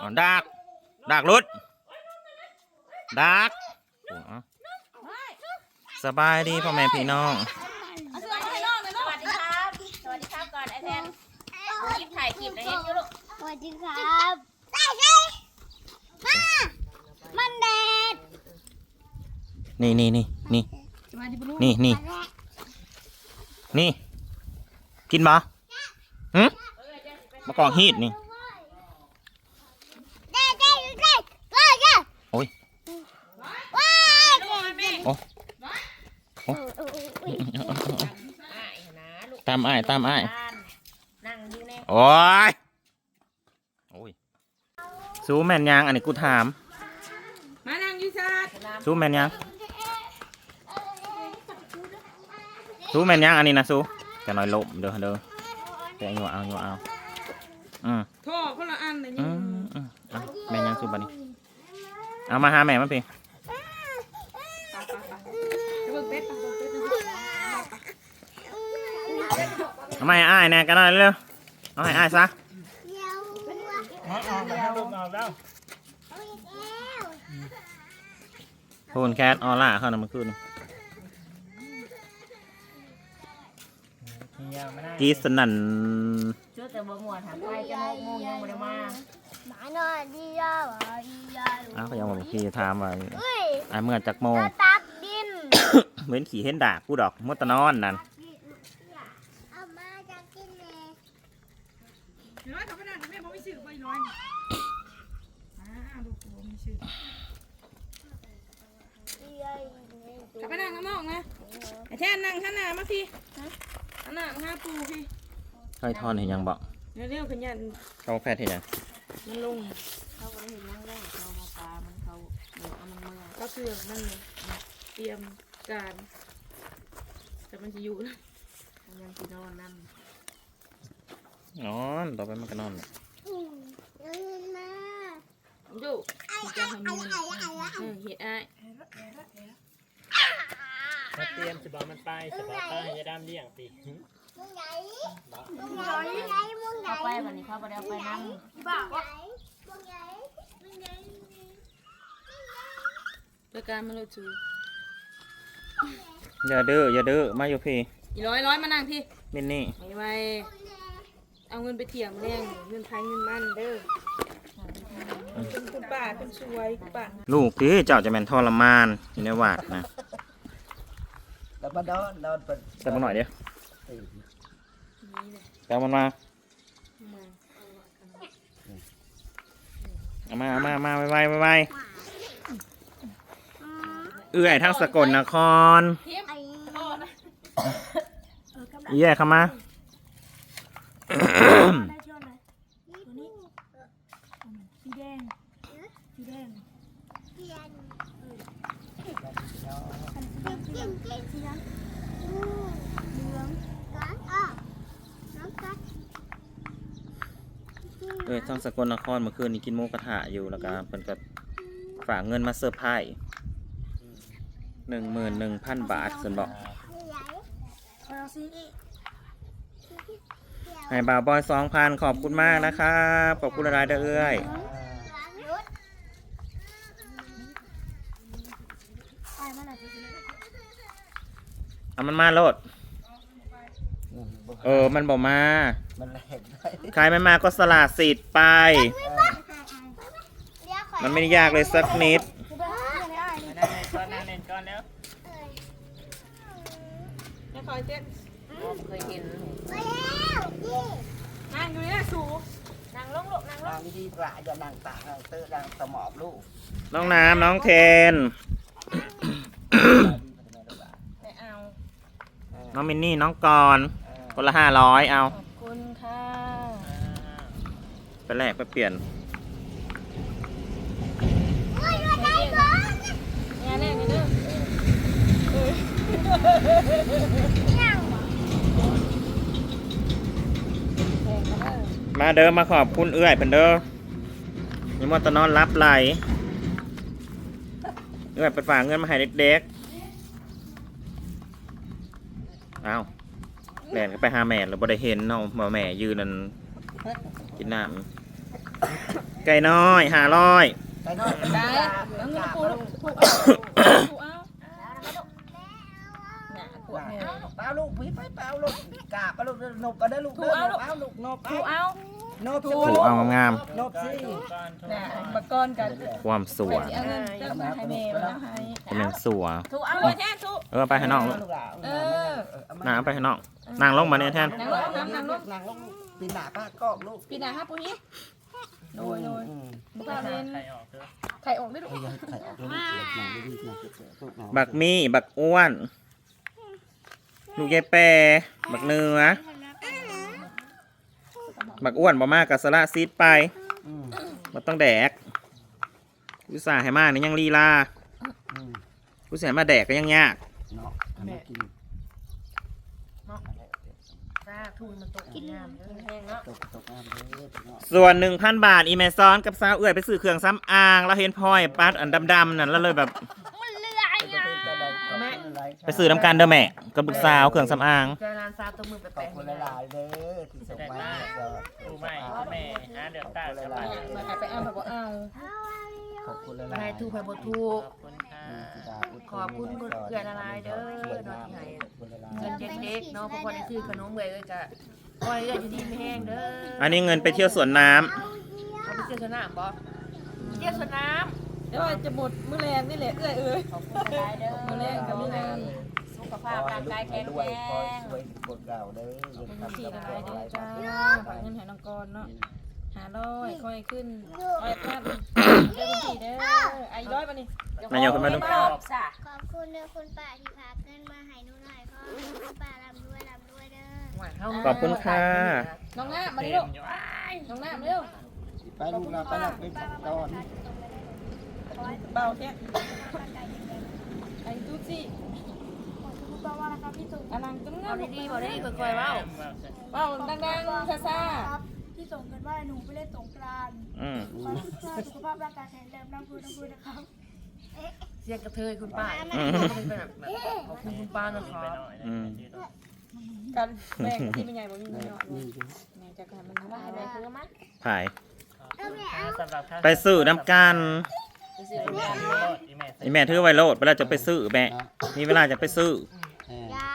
อ๋อดักดักรุดดักโอ้เอาสบายดีพ่อแม่พี่น้องเอาเสื้อมาให้น้องเลยสเนาะวัสดีครับ สวัสดีครับก่อนไอแทนคลิปถ่ายคลิปนะเห็นอยู่ลูกสวัสดีครับได้เลยมามันแดดนี่นี่นี่นี่สวัสดีปะลูกนี่นี่นี่กินบ่หึมากองฮีดนี่ ได้ได้ได้ได้ได้ โอ้ย ว้าย โอ้ โอ้โอ้โอ้ย อ้ายนะลูก ตามอ้ายตามอ้ายบ้านนั่งอยู่ในโอ้ยโอ้ยซูแมนยังอันนี้กูถาม มานั่งอยูซาดสนามซูแมนยังซูแมนยังอันนี้นะซูจะน้อยลบเด้อเด้อแต่เอาอยู่เอาอยู่เอาอืมโทษคนละอันเลยอืนี่มอืมเอาแม่ยังซูบันนี้เอามาหาแม่มาพี่ ไปเบิ่งเป็ดไปเบิ่งเป็ดนะ เอามาให้อ้ายแน่กันหน่อยเร็วเอาให้อ้ายซะเดี๋ยวเอาเอาเอาลูกเอาแล้วเอาอีกแล้วพูนแคทออร่าเข้านะเมื่อคืนกรีดสนั่นเชื่อแต่บ่ม่วนหาไปจะหกโมงยังบ่ได้มาหมาหน่อยดีอะหมาดีอะอ้าวก็ยังบอกพี่ถามว่าเฮ้ยไอ้เมื่อจักโมงเราตักดินเหมือนขี่เห็นดากกูดอกมดตะนอนนั่น เอามาจากกินเลย น้อยเขาไปนั่งแม่บอกไม่ชื่อไปน้อยนี่อ่าลูกผมไม่ ชื่อเขาไปนั่งข้างนอกนะไอ้แทนนั่งข้างหน้ามาพี่ข้างหน้าห้าปูพี่ใครทอนเห็นยังบอกเร็วๆขยันเขาแพทย์เห็นยังมันลงเขาบ่ได้เห็นนั่งแรกเขามาปลามันเขาเดี๋ยวเอามันเมื่อก็คือนั่นเลยเตรียมการแต่มันจะอยู่นะมันยังสินอนนั่นนอนต่อไปมันก็นอนอืมเอาเงินมา อยู่มันจะทำยังเออเห็ดอ้ายมาเตรียมสิบอกมันไปสบอกป้าให้ยายดำเลี้ยงสิมึงไหนมึงไหนมึงไหนมึงไหนเข้าไปวันนี้เขาบ่ได้เอาไปนั่งบ้ามึงไหนมึงไหนรายการมันเลจูอย่าดื้ออย่าดื้อมาอยู่พี่อีร้อยร้อยมานั่งพี่มินนี่ ไม่ไวเอาเงินไปเถียงแรงเงินไทยเงินมันเด้อ คุณป้าเป็นสวยคุณป้าลูกที่เจ้าจะเป็นทรมานอยู่ในวัดนะแล้วมานอนนอนเป็นแต่มาหน่อยเดียวนี่เลยแต่มันมามาเอามาเอามาเอามาไวไวไวไวเอื้อยทั้งสกลนครไอ้เอื้อยเข้ามา สีแดงสีแดง เทียนกินกินกินสีน้ำอืมเหลืองกัดอะน้ำกัด เอ้ยทั้งส กลนครเมื่อคืนนี้กินหมูกระทะอยู่แล้วก็เพิ่นก็ฝากเงินมาเซอร์ไพรส์หนึ่งหมื่นหนึ่งพันบาทส่วนบอกให้บ่าวบอยสองพันขอบคุณมากนะครับขอบคุณอะไรเด้อเอ้ยหลังรถไปมาหน่อยเอามันมาโลด เออ มันบอกมา มันแหลกได้ใครไม่มาก็สละสิทธิ์ไปเดี๋ยวขอมันไม่ได้ยากเลยสักนิด ก้อนนั่งเล่นก้อนแล้วไม่คอยเจ็ดบ่เคยเห็นไปแล้วนี่นั่งอยู่เนี่ยสูนั่งลงลูกนั่งลนั่งงดีกว่าอย่านั่งตานั่งเตอนั่งสมอบลูกน้องน้ำน้องเทนไม่เอาน้องมินนี่น้องกรณ์ คนละห้าร้อยเอา ขอบคุณค่ะ ไปแลกไปเปลี่ยนโอ้ยมาได้ก่อนงานแรกนี่เด้อยังมาเดิมมาขอบคุณเอื้อยเพิ่นเด้อยังมอตะนอนรับไหลเอื้อยไปฝากเงินมาให้เด็กๆเอา แลนก็ไปหาแม่แล้วบ่ได้เห็นเนาะว่าแม่ยืนนั่นกินน้ำไก่น้อยห้าร้อย ไปน้อยได้ได้เอาเงินกูลูกลูกเอาปูเอาน่ะปวดแม่เปล่าลูกพีไปเปล่าลูกกาบลูกนกก็ได้ลูกเด้อนกเอาลูกนบปูเอาเอา ถูกเอางามนบสิก่อนทุกน่ะคนบักก้อนกันๆความสวยเอาเงินเติมมาให้แม่มาแล้วให้เป็นอย่างสัวถูกเอาเลยแท้ถูกเออไปให้น้องลูกลูกหลานเออ นางไปให้น้องนางลงมาเนี่ยแทนนางลงนางนางลงนางลงปีหน้าป้ากอกลูกปีหน้าห้าปูนี้โดยโดยอืมบุกเอาเล่นใครออกเถอะไข่ออกได้ลูกเอ้ยอย่าให้ไข่ออกลูกหนางดีๆนะลูกหนางบักมีบักอ้วน ลูกยายแปรบักเนื้อ บักอ้วนบ่มากกับสละซีดไปอืมบ่ต้องแดกอุตส่าห์ให้มากนี่ยังลีลาอืมอุตส่าห์มาแดกก็ยังยากเนาะทำมากินจ้าทุนมันตกกินน้ำแห้งเนาะตกตกน้ำเลยเนาะส่วนหนึ่งพันบาทอีเมซอนกับสาวเอื้อยไปซื้อเครื่องซ้ำอาง แล้วเห็นพลอยปัดอันดำๆนั่นแล้วเลยแบบแม่ ไปซื้อน้ำกันเด้อแม่กับลูกสาวเครื่องซ้ำอาง เจอร้านซาตัวมือไปขอแปะบคุณหลายๆเด้อที่ส่งมาดูใหม่แม่ฮะเดือดตาสบายมาหาไปเอาแบบว่าเอาขอบคุณหลายมาให้ๆถูกไปบ่ถูกขอบคุณค่ะขอบคุณเพื่อนละลายเด้อเนาะที่ไหนเงินเด็กๆเนาะเพราะพอได้ซื้อขนมเบยก็จะปล่อยเงินอยู่ดีไม่แห้งเด้ออันนี้เงินไปเที่ยวสวนน้ำเอาไปเที่ยวสนามบ่เที่ยวสนาม เดี๋ยวจะหมดมื้อแรงนี่แหละเอ้ยเอ้ย ขอบคุณหลายเด้อมื้อแรงกับมื้อแรง สุขภาพร่างกายแข็งด้แรวยคอยง ช่วยบทเราเด้อเงินเป็นทำสี่กับหลายหเด้อลายจ้าฝากเงินให้น้องกรเนาะหาร้อยค่อยขึ้นร้อยแปดเด้อคุณพี่เด้อไอ้ร้อยปะนี่นายโยขึ้นมาดูรอบซะขอบคุณเด้อคุณป้าที่พาเงินมาให้หนูหน่อยพ่อคุณป้าร่ำรวยร่ำรวยเด้อ ขอบคุณค่ะ น้องหน้ามาดิเต็ลูมกอยู่น้องหน้ามาเร็ว ไปลูกเราไปเราไปตอน เบาแค่ไอ้ตุ๊ซี่คุณป้าว่านะครับพี่ส่งอลังจังเอางามดีๆบ่ได้ค่อยๆเว้าเบาดังๆซ่าครับพี่ส่งกันว่าหนูไปเล่นสงกรานต์อืมขอให้คุณป้าสุขภาพร่างกายแข็งแรงน้ำพูน้ำพูนะครับเสียงกระเทยคุณป้าอืมเป็นแบบขอบคุณคุณป้านะคไปรับหน่อยอืมๆกันแม่ที่ไม่ใหญ่บ่มีเนาะแม่จะกันมันได้ได้ไหมคือมั้ยถ่ายสำหรับท่านไปซื้อน้ำกัน ไปซื้อแม่น้ำโลดอีแม่ไอแม่ถือไวโรดเวลาจะไปซื้อแม่มีเวลาจะไปซื้อแม่ยา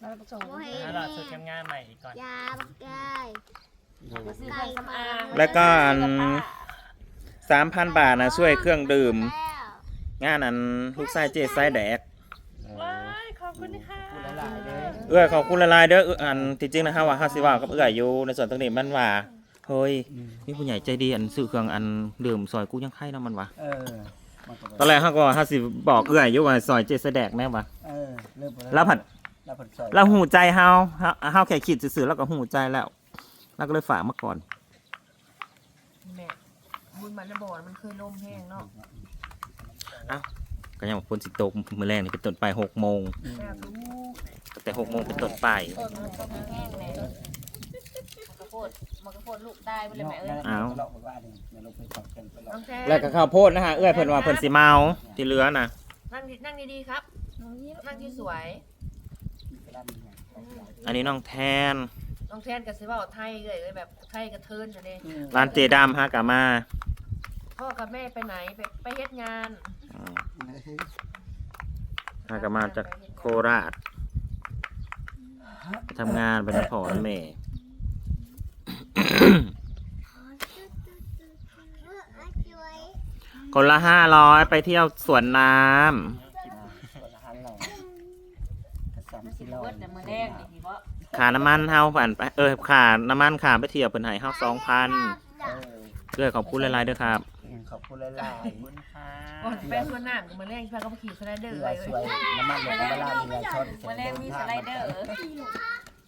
แล้วผสมโมเฮถ้าราซื้อแคมงานใหม่อีกก่อนยาบักยายซื้อเครื่องสำอางแล้วก็อัน สามพันบาทนะช่วยเครื่องดื่ม แล้วงานอันลูกไส้เจไส้แดก ว้ายขอบคุณค่ะคุณหลายๆเด้อเอื้อยขอบคุณละลายๆเด้อเอื้ออันที่จริงนะฮะว่าฮาสิว่ากับเอื้อยอยู่ในส่วนตรงนี้มันว่า เฮ้ยมีผู้ใหญ่ใจดีอันซื้อเครื่องอันดื่มซอยกูยังไข่เนาะมันวะเออมันก็ตอนแรกเขาก็ฮาสิบอกเอื้อยอยู่ว่าซอยเจไส้แดกแม่วะเออเริ่มแล้วผัด แล้วผัดซอยเราหูใจเฮาเฮาเฮาแค่คิดซื่อๆแล้วก็หูใจแล้วแล้วก็เลยฝากมาก่อน แม่บุญมันระบ่อมันเคยล่มแห้งเนาะก็ยังบอกคนสิตกมื้อแรกนี่เป็นต้นไปหกโมงแม่รู้ตั้งแต่หกโมงเป็นต้นไป ต้นมันก็แห้งแม่มันก็โพ ดมันก็โพดลูกได้ไปเลยแม่เอ้ยอ้าวเลาะว่านี่เดี๋ยวเราไปขอบกันไปเลาะน้องแท้แล้วก็ข้าวโพดนะฮะเอื้อยเพิ่นว่าเพิ่นสิเมาที่เหลือน่ะนั่งดีนั่งดีๆครับนั่งที่สวยอันนี้น้องแทนน้องแทนกับสิเว่าไทยเลยเลยแบบไทยกระเทินจะเนี่ยร้านเจดามฮะกามาพ่อกับแม่ไปไหนไปไปเฮ็ดงานอืมฮากามาจากโคราชไปทำงานเป็นพ่อและแม่ คนละห้าร้อยไปเที่ยวสวนน้ส่วนอาหารเรากระสำกิโลเบิดแต่มือแรกนี่ที่ว่าำขาน้ำมันเฮาผ่านไปเออขาน้ำมันขาไปเที่ยวเพิ่นให้เฮาสองพันเออเพื่อขอบคุณหลายๆด้วยครับขอบคุณหลายขอบคุณค่ะก่อนไปสวนน้ำกับมือแรกพี่พาก็ไปขี่สไลเดอๆร์เรือเลยสวยน้ำมันเหลืองเวลาเรือชนมือแรกมีสไลเดอร์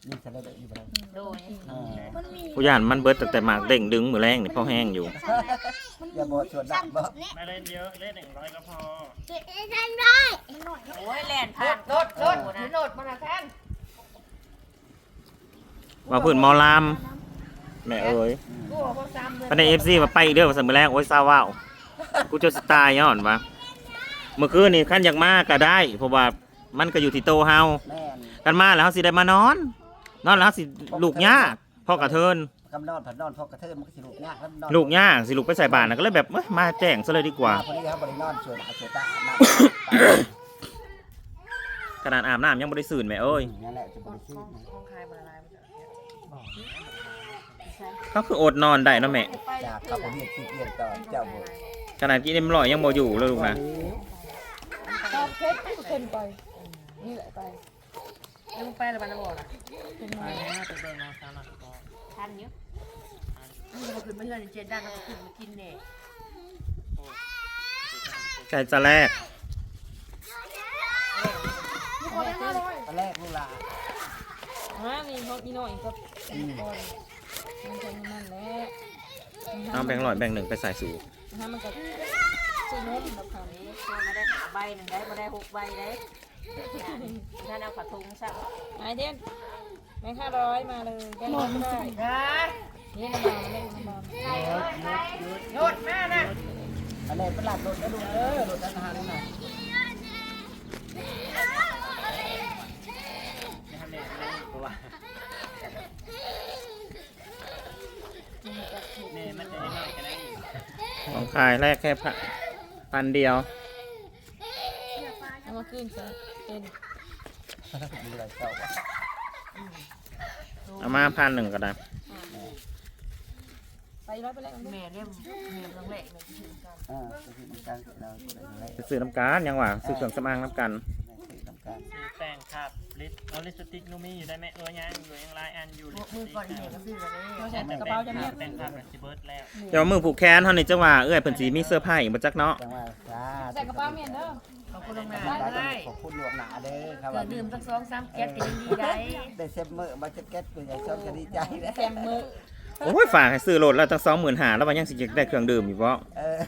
มีสไลเดอร์อยู่บ่ได้โดยเออมันมีผู้ย่านมันเบิดตั้งแต่หมากเด้งดึงมือแรงนี่พอแห้งอยู่อย่าบอกชวนดับบ่ไม่เล่นเยอะ เล่นหนึ่งร้อยก็พอเจ๊ทำได้มันหน่อยโอ้ยแลนผ่านรถรถถือรถมานะแทนว่าพื้นหมอลำแม่เอ้ยกูบอกว่าซ้ำเลยภายในเอฟซีมาไปอีกเด้อว่าสมอแรกโอ้ยซาว้าวกูจะสตายย้อนวะเมื่อคืนนี่ขั้นอยากมาก็ได้เพราะว่ามันก็อยู่ที่โตเฮาแม่นกันมาแล้วเฮาสิได้มานอน นอนแล้วเฮาสิลูกยากพ่อกระเทินคกำนอนผัดนอนพอกระเทินมันก็สิลูกยากแล้วนอนลูกย่างสิลูกไปใส่บาตรนะก็เลยแบบเอ้ยมาแจ้งซะเลยดีกว่า พอดีครับบรินอนสวยหนาสวยตาอาบน้ำขนาดอาบน้ำยังบ่ได้สื่นแม่เอ้ยนั่นแหละจะบริสุทธิ์ของคายบ่ละลายมันจะเขาคืออดนอนได้เนาะแม่จากขับไปเรียกที่เรียนต่อเจ้าบุขนาดกินเอ็มร้อยยังบ่อยู่เลยลูกนะ ตามเพชรก็คนไป นี่แหละไป แล้วมึงไปแล้วบ้านน้ำบ่อล่ะเป็นไปมาแล้วไปเบิ่งน้องสาวหน่อยก่อนทันอยู่มึงจะมาขึ้นมาเฮือนเจ็ดด้านแล้วก็ขึ้นมากินแน่ไก่จะแรกตอนแรกลูกหลานฮะนี่เขาอีน้อยก็เป็นคนมันจะนั่นแหละเอาแบ่งร้อยแบ่งหนึ่งไปใส่สูฮะมันก็ซื้อนมแบบเขาซื้อมาได้หาใบหนึ่งได้มาได้หกใบได้ ถ้าเอาผัดทุงซะไอเดนแม่ค่าร้อยมาเลยแกงร้อยก็ได้ได้นี่น้ำมันเล่นน้ำมันโยดแม่นะตอนแรกเป็นหลักรถแล้วลูกเออรถอาหารนี่นะไม่ทำแม่ไม่ได้เพราะว่าแม่มันจะได้น้อยกันได้อีกของขายแรกแค่พันพันเดียวเอามาขึ้นซะ เป็นถ้าผมมีอะไรเจ้าก็เอามาพันหนึ่งก็ได้ไปร้อยไปแล้วแม่เรียมแม่เรื่องแรกแม่ที่ถึงกันอ่าจะคือน้ำการเราอะไรไปซื้อน้ำกันยังหว่าซื้อเครื่องสำอางน้ำกันคือน้ำการซื้อแป้งครับลิปเอาลิปสติกนูมี่อยู่ได้ไหมเออยังอยู่ยังหลายอันอยู่ลิปสมือติกก่อนแม่ก็ซื้อกันเลยเราใส่กระเป๋าจะเมียแป้งครับแบบซิเบิร์ดแล้วเดี๋ยวมือผูกแขนเท่านี้จังหว่าเอ้ยเพิ่นสีมีเสื้อผ้าอีกบ่จักเนาะจังหวะจ้าใส่กระเป๋าเมียนเด้อ ขอบคุณลงมาได้ได้ขอบคุณหลวงหนาเด้อครับเกิดดื่มสักสองสามแก๊สก็ยังดีได้ได้เซฟเมอร์มาจะเก็ตตัวใหญ่ชอบกันดีใจนะแซมมือโอ้ยฝากให้ซื้อโหลดแล้วตั้งสองหมื่นหาแล้วมันยังสิอยากได้เครื่องดื่มอยู่บ่เออ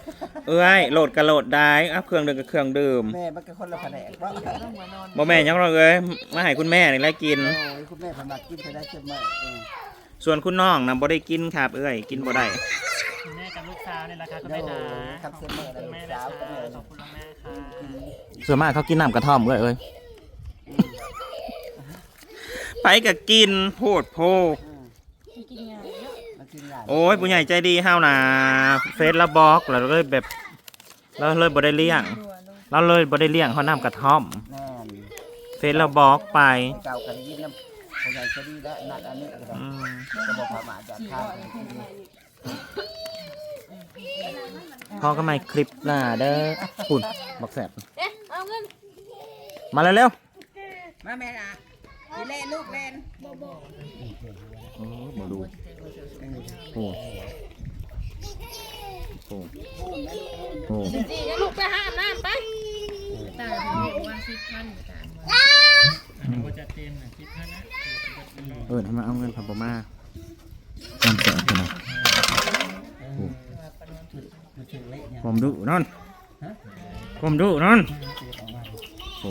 เอ้ยโหลดก็โหลดได้อัพเครื่องดื่มกับเครื่องดื่มแม่มันก็คนละแผนกว่าต้องหัวนอนบ่แม่นหยังหรอกเอ้ยมาให้คุณแม่นี่แหละกิน โอ้ยคุณแม่ผมักกินไปได้เซฟเมอร์เออส่วนคุณน้องนะบ่ได้กินครับ เอ้ยกินบ่ได้ คุณแม่กับลูกสาวนี่แหละค่ะคุณโดแม่ยจ๋าครับเซฟเมอร์คุณลูแม่กนะสาวก็คะเลยขอบคุณแม่ค่ะส่วนมากเขากินน้ำกระท่อมเอ้ยเอ้ยไปก็กินโพดโพกินงานเยอะมันกินงานโอ้ยผู้ใหญ่ใจดีเฮานะเฟซแล้วบล็อกแล้วก็เลยแบบเราเลยบ่ได้เลี้ยงดัวลงเราเลยบ่ได้เลี้ยงเขาน้ำกระท่อมแน่นเฟซแล้วบล็อกไปเก่ากันยินน้ำคนใหญ่จะดีแล้วนัดอันนี้ก็ได้อืมก็บอกพมาจากสี่ข้างร้ อยขึ้นไปอีกพ่อก็ไม่คลิปหน้าเด้อปุ่นบอกแสบเอ๊ะเอาเงินมาเร็วมาแม่นะกินเล่นลูกเล่นๆโอ้มาดูโอ้โอ้โอ้สี่จะลูกไปห้ามน้ำไปตาเป็นเด็กว่าสิบพันตามอันนี้ก็จะเต็มนะคิดท่านะเออทำไมเอาเงินพันปมาจำแสบกันนะ มันถึงเละเนี่ยผมดุนั่นผมดุนั่นโอ้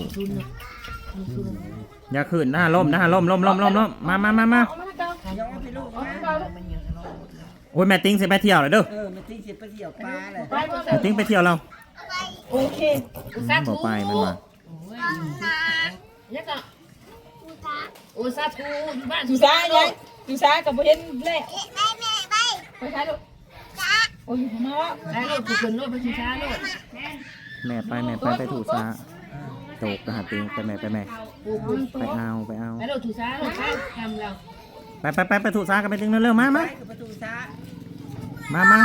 อย่าขืนหน้าล่มหน้าล่มล่มล่มล่มล่มมามามามาย้อนไปลูกนะมันยังรอโอ้ยแม่ติ้งสิไปเที่ยวเลยเด้อเออมันทิ้งสิไปเที่ยวปลาเลยแม่ติ้งไปเที่ยวเราโอเคบอกไปมันว่ายังก็อุซาทูอยู่บ้านอยู่ซ้ายยังอยู่ซ้ายกับเห็นแหละไปแม่ไปไปซ้ายลูก โอ้ยอยู่ข้างนอกแล้รถถูกคนรถไปชิช้ารถแม่ไปแม่ไปไปถูกซาตกกระหาติ้งไปแม่ไปแม่ไปเอาไปเอาแล้รถถูกช้ารถข้ามทำเราไปไปไปไปถูกซากันไปติงเร็วๆมามาประตูซะมามา